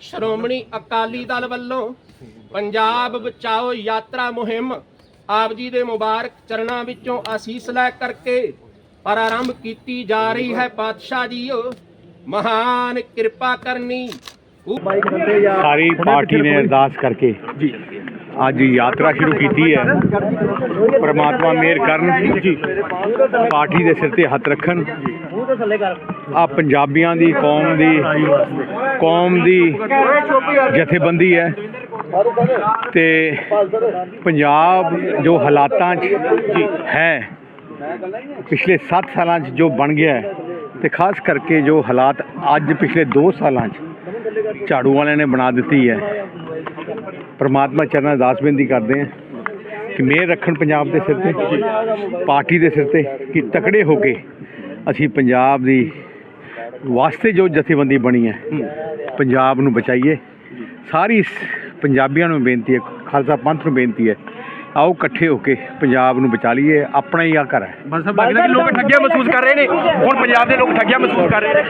ਸ਼੍ਰੋਮਣੀ ਅਕਾਲੀ ਦਲ ਵੱਲੋਂ ਪੰਜਾਬ ਬਚਾਓ ਯਾਤਰਾ ਮੁਹਿੰਮ ਆਪ ਜੀ ਦੇ ਮੁਬਾਰਕ ਚਰਨਾਂ ਵਿੱਚੋਂ ਆਸੀਸ ਲੈ ਕਰਕੇ ਪ੍ਰਾਰੰਭ ਕੀਤੀ ਜਾ ਰਹੀ ਹੈ। ਪਾਤਸ਼ਾਹ ਜੀਓ ਮਹਾਨ ਕਿਰਪਾ ਕਰਨੀ। ਸਾਰੀ ਪਾਰਟੀ ਨੇ ਅਰਦਾਸ ਕਰਕੇ ਜੀ। ਅੱਜ ਯਾਤਰਾ ਸ਼ੁਰੂ ਕੀਤੀ ਹੈ। ਪ੍ਰਮਾਤਮਾ ਮਿਹਰ ਕਰਨ। ਜੀ। ਪਾਰਟੀ ਦੇ ਸਿਰ ਤੇ ਹੱਥ ਰੱਖਣ। ਆ ਪੰਜਾਬੀਆਂ ਦੀ ਕੌਮ ਦੀ ਕੌਮ ਦੀ ਜਥੇਬੰਦੀ ਹੈ। ਤੇ ਪੰਜਾਬ ਜੋ ਹਾਲਾਤਾਂ 'ਚ ਹੈ, ਪਿਛਲੇ 7 ਸਾਲਾਂ 'ਚ ਜੋ ਬਣ ਗਿਆ ਹੈ ਤੇ ਖਾਸ ਕਰਕੇ ਜੋ ਹਾਲਾਤ ਅੱਜ ਪਿਛਲੇ 2 ਸਾਲਾਂ 'ਚ ਝਾੜੂ ਵਾਲਿਆਂ ਨੇ ਬਣਾ ਦਿੱਤੀ ਹੈ। ਪਰਮਾਤਮਾ ਚਰਨਾਂ ਅਰਦਾਸ ਬੇਨਤੀ ਕਰਦੇ ਹਾਂ ਕਿ ਮਿਹਰ ਰੱਖਣ ਪੰਜਾਬ ਦੇ ਸਿਰ ਤੇ, ਪਾਰਟੀ ਦੇ ਸਿਰ ਤੇ ਕਿ ਤਕੜੇ ਹੋ ਕੇ ਅਸੀਂ ਪੰਜਾਬ ਦੀ ਵਾਸਤੇ ਜੋ ਜਥੇਬੰਦੀ ਬਣੀ ਹੈ ਪੰਜਾਬ ਨੂੰ ਬਚਾਈਏ। ਸਾਰੀ ਪੰਜਾਬੀਆਂ ਨੂੰ ਬੇਨਤੀ ਹੈ ਖਾਲਸਾ ਪੰਥ ਨੂੰ ਬੇਨਤੀ ਹੈ ਆਓ ਇਕੱਠੇ ਹੋ ਕੇ ਪੰਜਾਬ ਨੂੰ ਬਚਾ ਲਈਏ ਆਪਣਾ ਹੀ ਆ ਘਰ ਹੈ। ਬਸ ਬਾਕੀ ਲੋਕ ਠੱਗੀਆਂ ਮਹਿਸੂਸ ਕਰ ਰਹੇ ਨੇ ਹੁਣ ਪੰਜਾਬ ਦੇ ਲੋਕ ਠੱਗੀਆਂ ਮਹਿਸੂਸ ਕਰ ਰਹੇ ਨੇ।